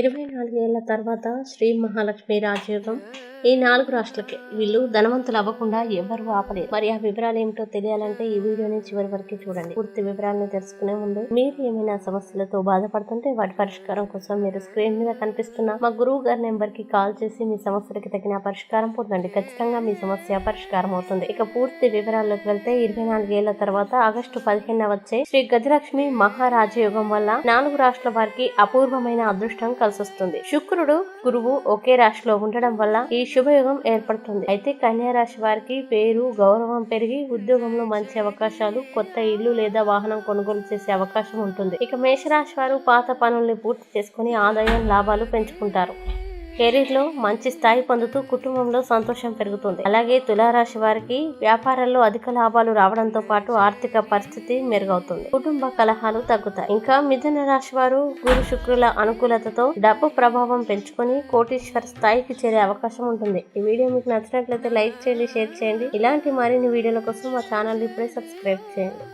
ఇరవై నాలుగేళ్ళ తర్వాత శ్రీ మహాలక్ష్మి రాజయోగం ఈ నాలుగు రాష్ట్రాలకి వీళ్ళు ధనవంతులు అవ్వకుండా ఎవరు ఆపలేదు. మరి ఆ వివరాలు ఏమిటో తెలియాలంటే ఈ వీడియోని చివరి వరకు చూడండి. పూర్తి వివరాలను తెలుసుకునే ముందు మీరు ఏమైనా సమస్యలతో బాధపడుతుంటే వాటి పరిష్కారం కోసం మీరు స్క్రీన్ మీద కనిపిస్తున్న మా గురువు గారి నెంబర్కి కాల్ చేసి మీ సమస్యలకి తగిన పరిష్కారం పొందండి. ఖచ్చితంగా మీ సమస్య పరిష్కారం అవుతుంది. ఇక పూర్తి వివరాల్లోకి వెళ్తే ఇరవై నాలుగేళ్ళ తర్వాత ఆగస్టు పదిహేను వచ్చే శ్రీ గజలక్ష్మి మహారాజయోగం వల్ల నాలుగు రాష్ట్రాల వారికి అపూర్వమైన అదృష్టం కలిసొస్తుంది. శుక్రుడు గురువు ఒకే రాశిలో ఉండడం వల్ల ఈ శుభయోగం ఏర్పడుతుంది. అయితే కన్యా రాశి వారికి పేరు గౌరవం పెరిగి ఉద్యోగంలో మంచి అవకాశాలు కొత్త ఇల్లు లేదా వాహనం కొనుగోలు చేసే అవకాశం ఉంటుంది. ఇక మేషరాశి వారు పాత పనుల్ని పూర్తి చేసుకుని ఆదాయం లాభాలు పెంచుకుంటారు. కెరీర్లో మంచి స్థాయి పొందుతూ కుటుంబంలో సంతోషం పెరుగుతుంది. అలాగే తులారాశి వారికి వ్యాపారాల్లో అధిక లాభాలు రావడంతో పాటు ఆర్థిక పరిస్థితి మెరుగవుతుంది. కుటుంబ కలహాలు తగ్గుతాయి. ఇంకా మిథున రాశి వారు గురు శుక్రుల అనుకూలతతో డబ్బు ప్రభావం పెంచుకొని కోటీశ్వర స్థాయికి చేరే అవకాశం ఉంటుంది. ఈ వీడియో మీకు నచ్చినట్లయితే లైక్ చేయండి షేర్ చేయండి. ఇలాంటి మరిన్ని వీడియోల కోసం మా ఛానల్ ఇప్పుడే సబ్స్క్రైబ్ చేయండి.